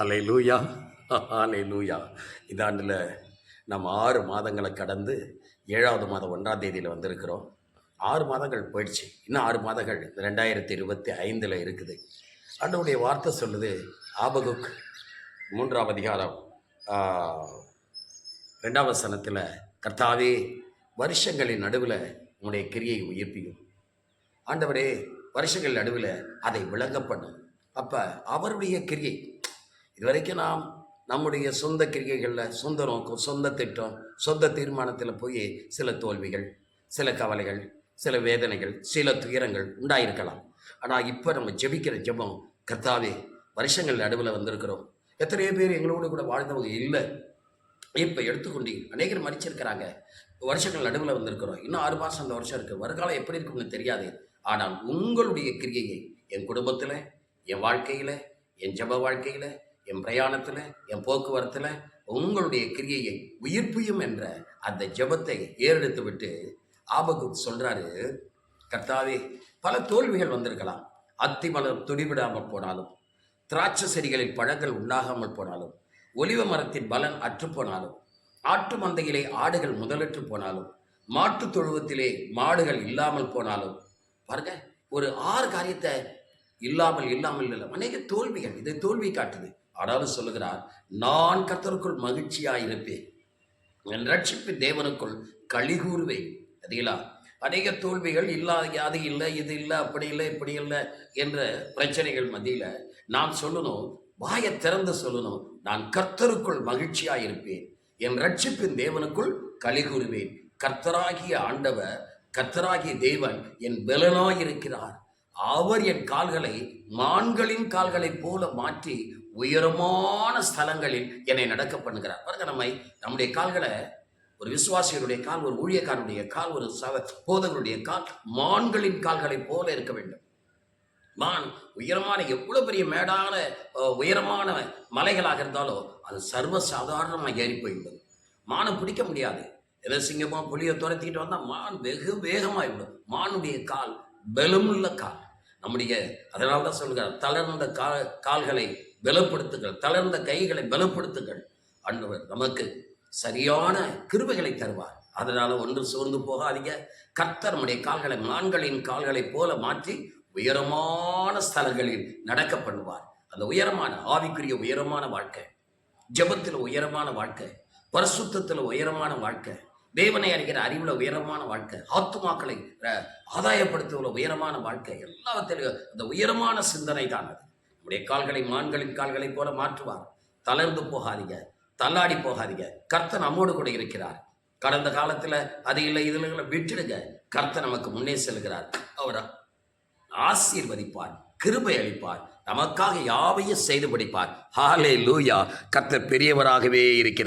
அலை லூயா அலை லூயா இந்த ஆண்டில் நம்ம ஆறு மாதங்களை கடந்து ஏழாவது மாதம் ஒன்றாம் தேதியில் வந்திருக்கிறோம். ஆறு மாதங்கள் போயிடுச்சு. இன்னும் ஆறு மாதங்கள். ரெண்டாயிரத்தி இருபத்தி ஐந்தில் இருக்குது. ஆண்டவருடைய வார்த்தை சொல்லுது ஆபகுக் மூன்றாம் அதிகாரம் ரெண்டாம் வசனத்தில் கர்த்தாவே வருஷங்களின் நடுவில் உன்னுடைய கிரியை உயிர்ப்பியும். ஆண்டவரே வருஷங்கள் நடுவில் அதை விளங்க பண்ணும் அப்போ அவருடைய கிரியை இதுவரைக்கும் நாம் நம்முடைய சொந்த கிரிகைகளில் சொந்த நோக்கம் சொந்த திட்டம் சொந்த தீர்மானத்தில் போய் சில தோல்விகள் சில கவலைகள் சில வேதனைகள் சில துயரங்கள் உண்டாயிருக்கலாம். ஆனால் இப்போ நம்ம ஜெபிக்கிற ஜெபம் கர்த்தாவே வருஷங்கள் நடுவில் வந்திருக்கிறோம். எத்தனையோ பேர் எங்களோடு கூட வாழ்ந்தவங்க இல்லை. இப்போ எடுத்துக்கொண்டு அநேகர் மறிச்சிருக்கிறாங்க. வருஷங்கள் நடுவில் வந்திருக்கிறோம். இன்னும் ஆறு மாதம் அந்த வருஷம் இருக்குது வருகாலம் எப்படி இருக்கும்னு தெரியாது. ஆனால் உங்களுடைய கிரியையை என் குடும்பத்தில் என் வாழ்க்கையில் என் ஜப வாழ்க்கையில் என் பிரயாணத்தில் என் போக்குவரத்தில் உங்களுடைய கிரியையை உயிர்ப்பியும் என்ற அந்த ஜெபத்தை ஏறெடுத்து விட்டு ஆபகு சொல்கிறாரு கர்த்தாவே பல தோல்விகள் வந்திருக்கலாம். அத்திமலர் துடிவிடாமல் போனாலும் திராட்சை செடிகளில் பழங்கள் உண்டாகாமல் போனாலும் ஒலிவ மரத்தின் பலன் அற்றுப்போனாலும் ஆட்டு மந்தையிலே ஆடுகள் முதலற்று போனாலும் மாட்டு தொழுவத்திலே மாடுகள் இல்லாமல் போனாலும் பாருங்க ஒரு ஆறு காரியத்தை இல்லாமல் இல்லாமல் இல்லை. அநேக தோல்விகள் இதை தோல்வி காட்டுது. ஆனாலும் சொல்லுகிறார் நான் கர்த்தருக்குள் மகிழ்ச்சியாக இருப்பேன் என் ரட்சிப்பின் தேவனுக்குள் களி கூறுவேன் சரிங்களா அநேக தோல்விகள் இல்லாத அது இல்லை இது இல்லை அப்படி இல்லை இப்படி இல்லை என்ற பிரச்சனைகள் மத்தியில் நாம் சொல்லணும் வாயை திறந்து சொல்லணும் நான் கர்த்தருக்குள் மகிழ்ச்சியாக இருப்பேன் என் ரட்சிப்பின் தேவனுக்குள் களி கூறுவேன் கர்த்தராகிய ஆண்டவர் கர்த்தராகிய தேவன் என் பலனாயிருக்கிறார். அவர் என் கால்களை மான்களின் கால்களைப் போல மாற்றி உயரமான ஸ்தலங்களில் என்னை நடக்க பண்ணுகிறார். பாருங்க நம்மை நம்முடைய கால்களை ஒரு விசுவாசியருடைய கால் ஒரு ஊழியக்காரனுடைய கால் ஒரு சவ போதகருடைய கால் மான்களின் கால்களைப் போல இருக்க வேண்டும். மான் உயரமான எவ்வளவு பெரிய மேடான உயரமான மலைகளாக இருந்தாலும் அது சர்வ சாதாரணமாக ஏறி போய்விடும். மானை பிடிக்க முடியாது. ஏதோ சிங்கமாக புளியை துரத்திக்கிட்டு வந்தால் மான் வெகு வேகமாகிவிடும் மானுடைய கால் பலமுள்ள கால். நம்முடைய அதனால தான் சொல்கிறார் தளர்ந்த கா கால்களை பலப்படுத்துங்கள் தளர்ந்த கைகளை பலப்படுத்துங்கள். ஆண்டவர் நமக்கு சரியான கிருபைகளை தருவார். அதனால ஒன்று சோர்ந்து போகாதீங்க. கர்த்தர் நம்முடைய கால்களை மான்களின் கால்களைப் போல மாற்றி உயரமான ஸ்தலங்களில் நடக்க பண்ணுவார் அந்த உயரமான ஆவிக்குரிய உயரமான வாழ்க்கை ஜெபத்தில் உயரமான வாழ்க்கை பரிசுத்தத்தில் உயரமான வாழ்க்கை தேவனை அறிகிற அறிவுல உயரமான வாழ்க்கை ஆத்துமாக்களை ஆதாயப்படுத்துவதில் உயரமான வாழ்க்கை எல்லாத்திலும் அந்த உயரமான சிந்தனை தான் அது. நம்முடைய கால்களை மான்களின் கால்களைப் போல மாற்றுவார். தளர்ந்து போகாதீங்க தள்ளாடி போகாதீங்க. கர்த்தர் நம்மோடு கூட இருக்கிறார். கடந்த காலத்தில் அது இல்லை இதில் விட்டுடுங்க. கர்த்தர் நமக்கு முன்னே செல்கிறார். அவர் ஆசீர்வதிப்பார் கிருபை அளிப்பார் நமக்காக யாவையும் செய்து படிப்பார் ஹாலே லூயா கர்த்தர் பெரியவராகவே இருக்கிறார்.